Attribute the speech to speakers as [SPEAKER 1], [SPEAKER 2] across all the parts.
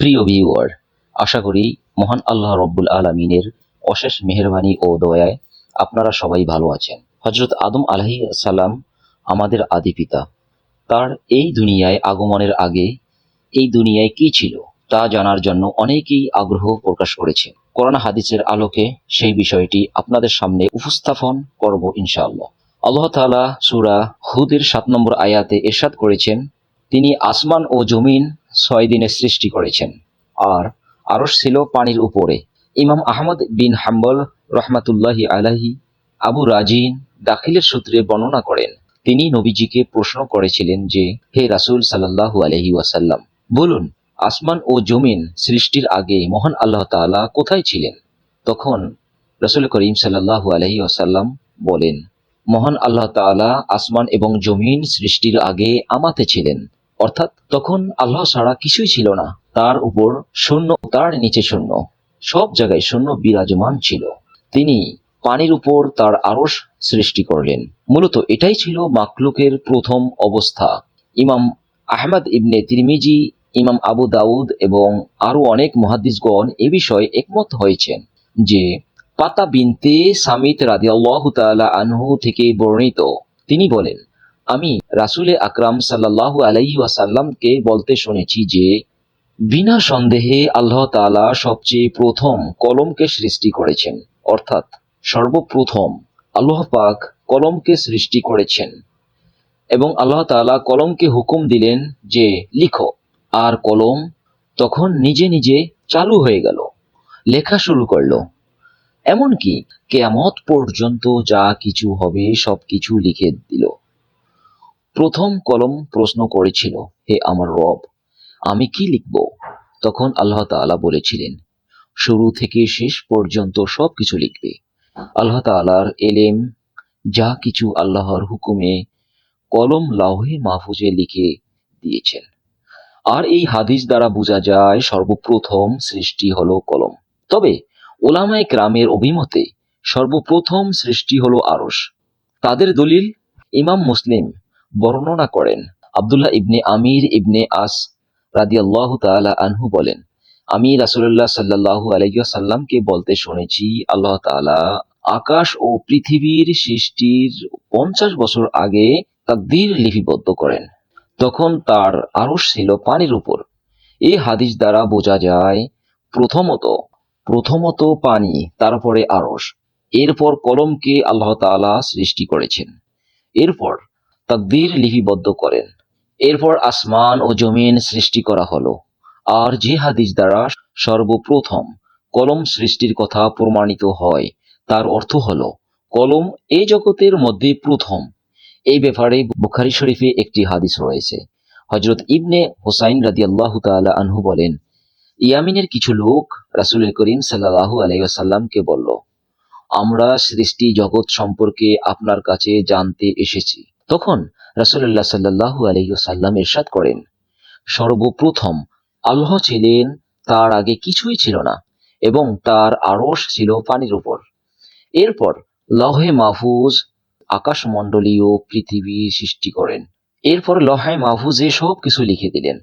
[SPEAKER 1] প্রিয় ভিউয়ার আশা করি মহান আল্লাহ রব্বুল আলমিনের অশেষ মেহরবানি ও দয়ায় আপনারা সবাই ভালো আছেন। হজরত আদম আলাহি সালাম আমাদের আদি পিতা। তার এই দুনিয়ায় আগমনের আগে এই দুনিয়ায় কি ছিল তা জানার জন্য অনেকেই আগ্রহ প্রকাশ করেছে কোরআন হাদিসের আলোকে সেই বিষয়টি আপনাদের সামনে উপস্থাপন করব ইনশাআল্লাহ। আল্লাহ তাআলা সূরা হুদের সাত নম্বর আয়াতে এরশাদ করেছেন, তিনি আসমান ও জমিন ছয় দিনে সৃষ্টি করেছেন। আর আরশ ছিল পানির উপরে। ইমাম আহমদ বিন হাম্বল রহমাতুল্লাহি আলাহি আবু রাজিন দাখিলের সূত্রে বর্ণনা করেন, তিনি নবীজিকে প্রশ্ন করেছিলেন যে, হে রাসূল সাল্লাল্লাহু আলাইহি ওয়াসাল্লাম, বলুন, আসমান ও জমিন সৃষ্টির আগে মহান আল্লাহ তাআলা কোথায় ছিলেন? তখন রাসূল করিম সাল্লাল্লাহু আলাইহি ওয়াসাল্লাম বলেন, মহান আল্লাহ তাআলা আসমান এবং জমিন সৃষ্টির আগে আমাতে ছিলেন। অর্থাৎ তখন আল্লাহ ছাড়া কিছুই ছিল না। তার উপর শূন্য, তার নিচে শূন্য। সব জায়গায় শূন্য বিরাজমান ছিল। তিনি পানির উপর তার আরস সৃষ্টি করলেন। মূলত এটাই ছিল মাকলুকের প্রথম অবস্থা। ইমাম আহমদ ইবনে তিরমিজি, ইমাম আবু দাউদ এবং আরও অনেক মহাদিসগণ এ বিষয়ে একমত হয়েছেন যে পাতা বিনতে সামিত রাদিয়াল্লাহু তাআলা আনহু থেকে বর্ণিত। তিনি বলেন আমি রাসূলে আকরাম সাল্লাল্লাহু আলাইহি ওয়াসাল্লামকে বলতে শুনেছি যে, বিনা সন্দেহে আল্লাহ তাআলা সবচেয়ে প্রথম কলমকে সৃষ্টি করেছেন। অর্থাৎ সর্বপ্রথম আল্লাহ পাক কলমকে সৃষ্টি করেছেন এবং আল্লাহ তাআলা কলমকে হুকুম দিলেন যে, লিখো। আর কলম তখন নিজে নিজে চালু হয়ে গেল, লেখা শুরু করল। এমনকি কেয়ামত পর্যন্ত যা কিছু হবে সব কিছু লিখে দিল। প্রথম কলম প্রশ্ন করেছিল, হে আমার রব, আমি কি লিখব? তখন আল্লাহ তাআলা বলেছিলেন, শুরু থেকে শেষ পর্যন্ত সব কিছু লিখবে। আল্লাহ তাআলার এলেম, যা কিছু আল্লাহর হুকুমে কলম লাউহে মাহফুজে লিখে দিয়েছেন। আর এই হাদিস দ্বারা বোঝা যায়, সর্বপ্রথম সৃষ্টি হলো কলম। তবে ওলামায়ে গ্রামের অভিমতে সর্বপ্রথম সৃষ্টি হলো আরশ। তাদের দলিল, ইমাম মুসলিম বর্ণনা করেন। আব্দুল্লাহ ইবনে আমির ইবনে আস রাদিয়াল্লাহু তাআলা আনহু বলেন, আমি রাসূলুল্লাহ সাল্লাল্লাহু আলাইহি সাল্লামকে বলতে শুনেছি, আল্লাহ তাআলা আকাশ ও পৃথিবীর সৃষ্টির পঞ্চাশ বছর আগে তাকদীর লিপিবদ্ধ করেন। তখন তার আরশ ছিল পানির উপর। এই হাদিস দ্বারা বোঝা যায়, প্রথমত প্রথমত পানি, তারপরে আরশ। এরপর কলমকে আল্লাহ তাআলা সৃষ্টি করেছেন। এরপর তাকদীর লিপিবদ্ধ করেন। এরপর আসমান ও জমিন সৃষ্টি করা হলো। আর যে হাদিস দ্বারা সর্বপ্রথম কলম সৃষ্টির কথা প্রমাণিত হয়, তার অর্থ হলো, কলম এই জগতের মধ্যে প্রথম। এই ব্যাপারে বুখারি শরীফে একটি হাদিস রয়েছে। হজরত ইবনে হোসাইন রাদিয়াল্লাহু তাআলা আনহু বলেন, ইয়ামিনের কিছু লোক রাসূল করিম সাল্লাল্লাহু আলাইসাল্লামকে বলল, আমরা সৃষ্টি জগৎ সম্পর্কে আপনার কাছে জানতে এসেছি। তখন রাসূলুল্লাহ সাল্লাল্লাহু আলাইহি ওয়াসাল্লাম ইরশাদ করেন, সর্বপ্রথম আল্লাহ ছিলেন তার আগে কিছুই ছিল না এবং তার আড়স ছিল পানির উপর। এরপর লহে মাহফুজ আকাশমণ্ডলীয় পৃথিবী সৃষ্টি করেন। এরপর লহে মাহফুজে সব কিছু লিখে দিলেন।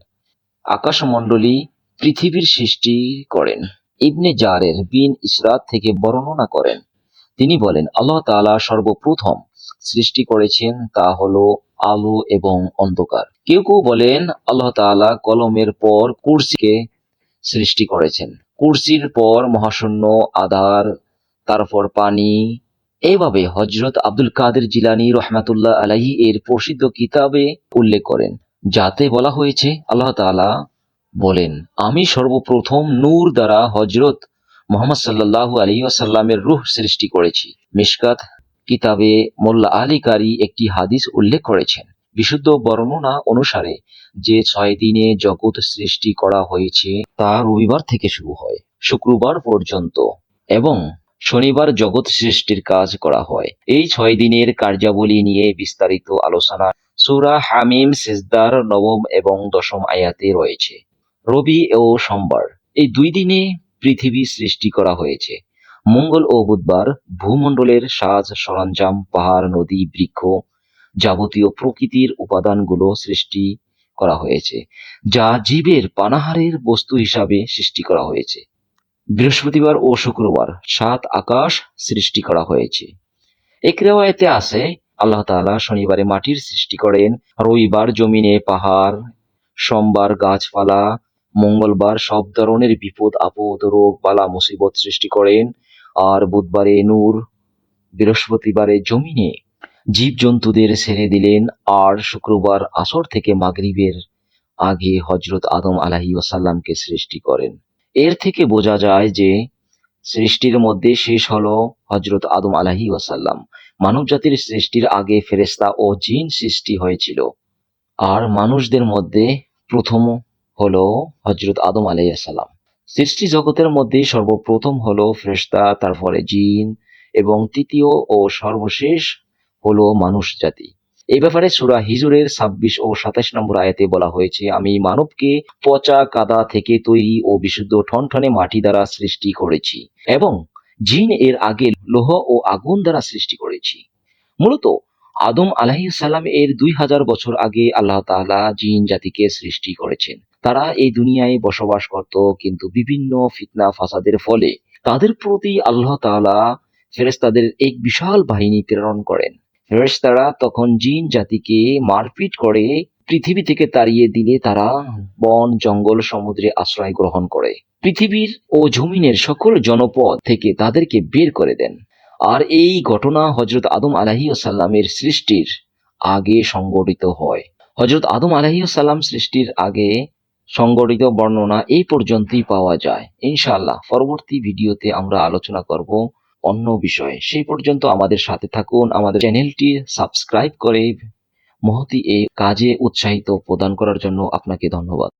[SPEAKER 1] আকাশমণ্ডলী পৃথিবীর সৃষ্টি করেন। ইবনে জারের বিন ইসরাত থেকে বর্ণনা করেন। তিনি বলেন, আল্লাহ তাআলা সর্বপ্রথম সৃষ্টি করেছেন তা হলো আলো এবং অন্ধকার। কেউ কেউ বলেন, আল্লাহ তাআলা কলমের পর কুরসিকে সৃষ্টি করেছেন। কুরসির পর মহাশূন্য, আধার, তারপর পানি, এইভাবে হজরত আব্দুল কাদের জিলানি রহমাতুল্লাহ আলাহি এর প্রসিদ্ধ কিতাবে উল্লেখ করেন। যাতে বলা হয়েছে, আল্লাহ তাআলা বলেন, আমি সর্বপ্রথম নূর দ্বারা হজরত মোহাম্মদ সাল্লাল্লাহু আলাইহি ওয়াসাল্লামের রূহ সৃষ্টি করেছি। মিশকাত কিতাবে মোল্লা আলী কারি একটি হাদিস উল্লেখ করেছেন। বিশুদ্ধ বর্ণনা অনুসারে যে ছয় দিনে জগৎ সৃষ্টি করা হয়েছে, তা রবিবার থেকে শুরু হয়, শুক্রবার পর্যন্ত এবং শনিবার জগৎ সৃষ্টির কাজ করা হয়। এই ছয় দিনের কার্যাবলী নিয়ে বিস্তারিত আলোচনা সূরা হামিম সিজদার নবম এবং দশম আয়াতে রয়েছে। রবি ও সোমবার, এই দুই দিনে পৃথিবী সৃষ্টি করা হয়েছে। মঙ্গল ও বুধবার ভূমণ্ডলের সাজ সরঞ্জাম, পাহাড়, নদী, বৃক্ষ যাবতীয় প্রকৃতির উপাদানগুলো সৃষ্টি করা হয়েছে, যা জীবের পানাহারের বস্তু হিসাবে সৃষ্টি করা হয়েছে। বৃহস্পতিবার ও শুক্রবার সাত আকাশ সৃষ্টি করা হয়েছে। এক রেওয়ায়তে আছে, আল্লাহ তাআলা শনিবারে মাটির সৃষ্টি করেন। রবিবার জমিনে পাহাড়, সোমবার গাছপালা মঙ্গলবার সব ধরনের বিপদ, আপদ, রোগ, বালা, মুসিবত সৃষ্টি করেন। আর বুধবারে নূর, বৃহস্পতিবারে জমিনে জীবজন্তুদের ছেড়ে দিলেন। আর শুক্রবার আসর থেকে মাগরিবের আগে হজরত আদম আলাহি ওসাল্লামকে সৃষ্টি করেন। এর থেকে বোঝা যায় যে সৃষ্টির মধ্যে শেষ হল হজরত আদম আলাহি ওয়াসাল্লাম। মানব জাতির সৃষ্টির আগে ফেরেশতা ও জিন সৃষ্টি হয়েছিল। আর মানুষদের মধ্যে প্রথম হলো হজরত আদম আলাইসাল্লাম সৃষ্টি জগতের মধ্যে সর্বপ্রথম হলো ফেরেশতা, তারপরে জিন এবং তৃতীয় ও সর্বশেষ হলো মানুষ জাতি। এই ব্যাপারে সুরা হিজুরের ছাব্বিশ ও সাতাশ নম্বর আয়াতে বলা হয়েছে, আমি মানবকে পচা কাদা থেকে তৈরি ও বিশুদ্ধ ঠনঠনে মাটি দ্বারা সৃষ্টি করেছি এবং জিন এর আগে লোহ ও আগুন দ্বারা সৃষ্টি করেছি। মূলত আদম আলাহিসাল্লাম এর দুই হাজার বছর আগে আল্লাহ তাআলা জিন জাতিকে সৃষ্টি করেছেন। তারা এই দুনিয়ায় বসবাস করত, কিন্তু বিভিন্ন ফিতনা ফাসাদের ফলে তাদের প্রতি আল্লাহ তাআলা ফেরেশতাদের এক বিশাল বাহিনী প্রেরণ করেন। ফেরেশতারা তখন জিন জাতিকে মারপিট করে পৃথিবী থেকে তাড়িয়ে দিলে তারা বন, জঙ্গল, সমুদ্রে আশ্রয় গ্রহণ করে। পৃথিবীর ও জমিনের সকল জনপদ থেকে তাদেরকে বের করে দেন। আর এই ঘটনা হজরত আদম আলাহিসাল্লামের সৃষ্টির আগে সংগঠিত হয়। হজরত আদম আলাহিসাল্লাম সৃষ্টির আগে সংগঠিত বর্ণনা এই পর্যন্তই পাওয়া যায়। ইনশাআল্লাহ পরবর্তী ভিডিওতে আমরা আলোচনা করব অন্য বিষয়ে। সেই পর্যন্ত আমাদের সাথে থাকুন, আমাদের চ্যানেলটি সাবস্ক্রাইব করে মহতি এই কাজে উৎসাহিত প্রদান করার জন্য আপনাকে ধন্যবাদ।